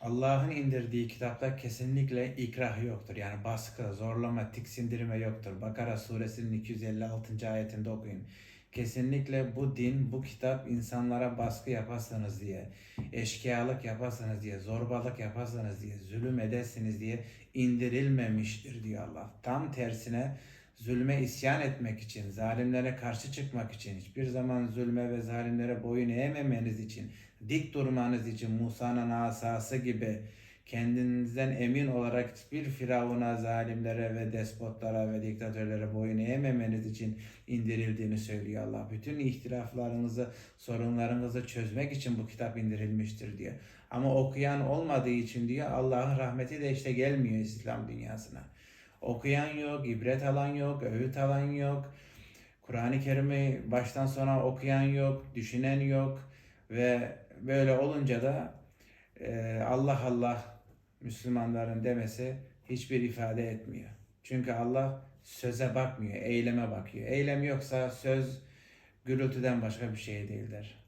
Allah'ın indirdiği kitapta kesinlikle ikrah yoktur. Yani baskı, zorlama, tiksindirme yoktur. Bakara suresinin 256. ayetinde okuyun. Kesinlikle bu din, bu kitap insanlara baskı yapasınız diye, eşkıyalık yapasınız diye, zorbalık yapasınız diye, zulüm edesiniz diye indirilmemiştir diyor Allah. Tam tersine zulme isyan etmek için, zalimlere karşı çıkmak için, hiçbir zaman zulme ve zalimlere boyun eğmemeniz için, dik durmanız için Musa'nın asası gibi kendinizden emin olarak bir firavuna, zalimlere ve despotlara ve diktatörlere boyun eğmemeniz için indirildiğini söylüyor Allah. Bütün ihtilaflarınızı, sorunlarınızı çözmek için bu kitap indirilmiştir diyor. Ama okuyan olmadığı için diyor Allah'ın rahmeti de işte gelmiyor İslam dünyasına. Okuyan yok, ibret alan yok, öğüt alan yok. Kur'an-ı Kerim'i baştan sona okuyan yok, düşünen yok ve böyle olunca da e, Allah Allah Müslümanların demesi hiçbir ifade etmiyor. Çünkü Allah söze bakmıyor, eyleme bakıyor. Eylem yoksa söz gürültüden başka bir şey değildir.